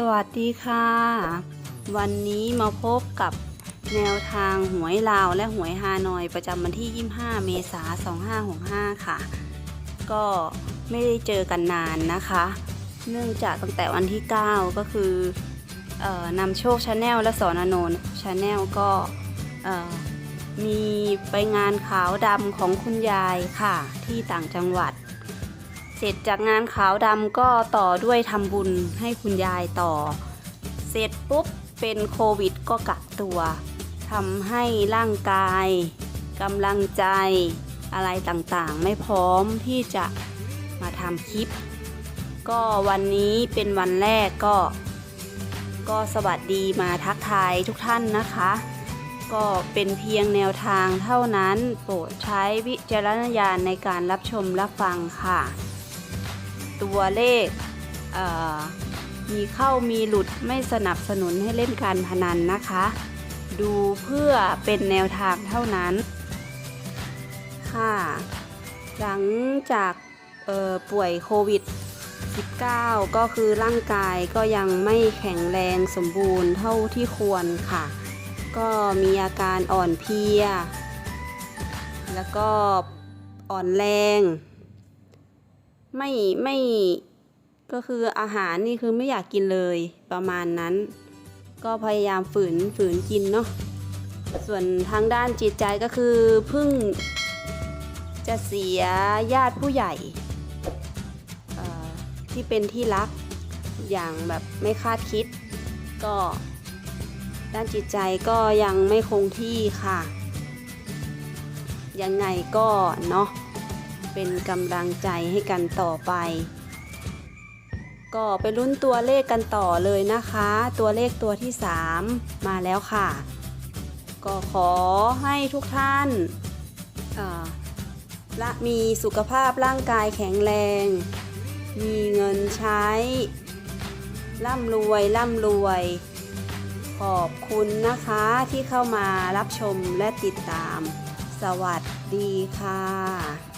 สวัสดีค่ะ วันนี้มาพบกับแนวทางหวยลาวและหวยฮานอยประจำวันที่ 25 เมษายน 2565 ค่ะ ก็ไม่ได้เจอกันนานนะคะ เนื่องจากตั้งแต่วันที่ 9 ก็คืออนำโชคชาแนลและสอนอนนชาแนลก็มีไปงานขาวดำของคุณยายค่ะ ที่ต่างจังหวัด เสร็จจากงานขาวดำก็ต่อด้วยทำบุญให้คุณยายต่อ เสร็จปุ๊บเป็นโควิดก็กักตัวทำให้ร่างกายกำลังใจอะไรต่างๆ ไม่พร้อมที่จะมาทำคลิป ก็วันนี้เป็นวันแรกก็ ก็สวัสดีมาทักทายทุกท่านนะคะ ก็เป็นเพียงแนวทางเท่านั้นโปรดใช้วิจารณญาณในการรับชมรับฟังค่ะ ตัวเลขมีเข้ามีหลุดไม่สนับสนุนให้เล่นการพนันนะคะ ดูเพื่อเป็นแนวทางเท่านั้น ค่ะ หลังจากป่วยโควิด 19 ก็คือร่างกายก็ยังไม่แข็งแรงสมบูรณ์เท่าที่ควรค่ะ ก็มีอาการอ่อนเพลีย แล้วก็อ่อนแรง ไม่ไม่ก็คืออาหารนี่คือไม่อยากกินเลยประมาณนั้น ก็พยายามฝืนฝืนกินเนาะส่วนทางด้านจิตใจก็คือเพิ่งจะเสียญาติผู้ใหญ่ที่เป็นที่รักอย่างแบบไม่คาดคิด ก็ ด้านจิตใจก็ยังไม่คงที่ค่ะ ยังไงก็เนาะ เป็นกำลังใจให้กันต่อไป ก็ไปลุ้นตัวเลขกันต่อเลยนะคะ ตัวเลขตัวที่ 3 มาแล้วค่ะ ก็ขอให้ทุกท่านและมีสุขภาพร่างกายแข็งแรง มีเงินใช้ ร่ำรวย ร่ำรวย ขอบคุณนะคะที่เข้ามารับชมและติดตาม สวัสดีค่ะ